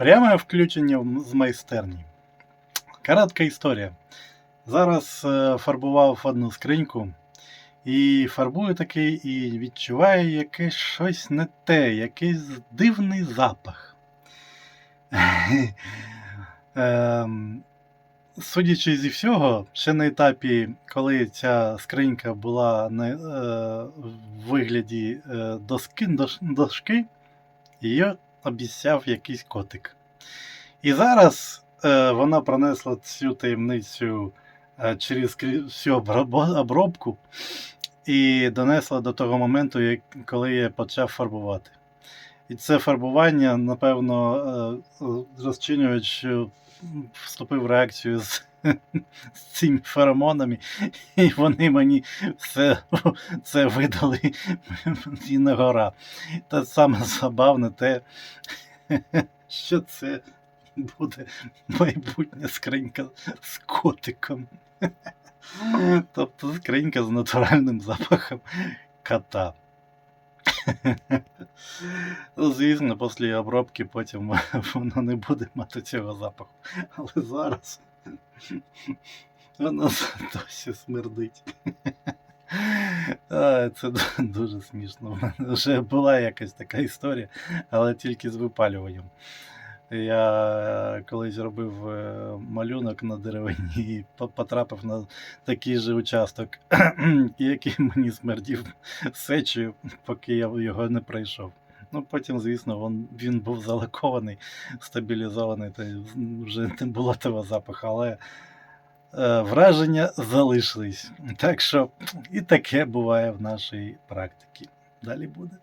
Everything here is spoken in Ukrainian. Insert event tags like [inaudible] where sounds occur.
Пряме включення з майстерні. Коротка історія. Зараз е, фарбував одну скриньку і фарбую такий, і відчуваю якесь щось не те, якийсь дивний запах. [laughs] Ем, Судячи зі всього, ще на етапі, коли ця скринька була е, в вигляді е, доски, дош- дошки, її обіцяв якийсь котик. І зараз е, вона пронесла цю таємницю е, через всю обробку і донесла до того моменту, як, коли я почав фарбувати. І це фарбування, напевно, е, розчинювач е, вступив в реакцію з, [laughs] з цими феромонами, і вони мені все це видали [laughs] і на гора. Те саме забавне те, [laughs] що це буде майбутня скринька з котиком. Тобто скринька з натуральним запахом кота. Звісно, після обробки потім воно не буде мати цього запаху. Але зараз [laughs] воно досі смердить. [laughs] Це дуже смішно. Вже була якась така історія, але тільки з випалюванням. Я колись робив е, малюнок на деревині і потрапив на такий же участок, [clears throat] який мені смердів сечею, поки я його не пройшов. Ну, потім, звісно, він, він був залакований, стабілізований, та вже не було того запаху, але е, враження залишились. Так що і таке буває в нашій практиці. Далі буде.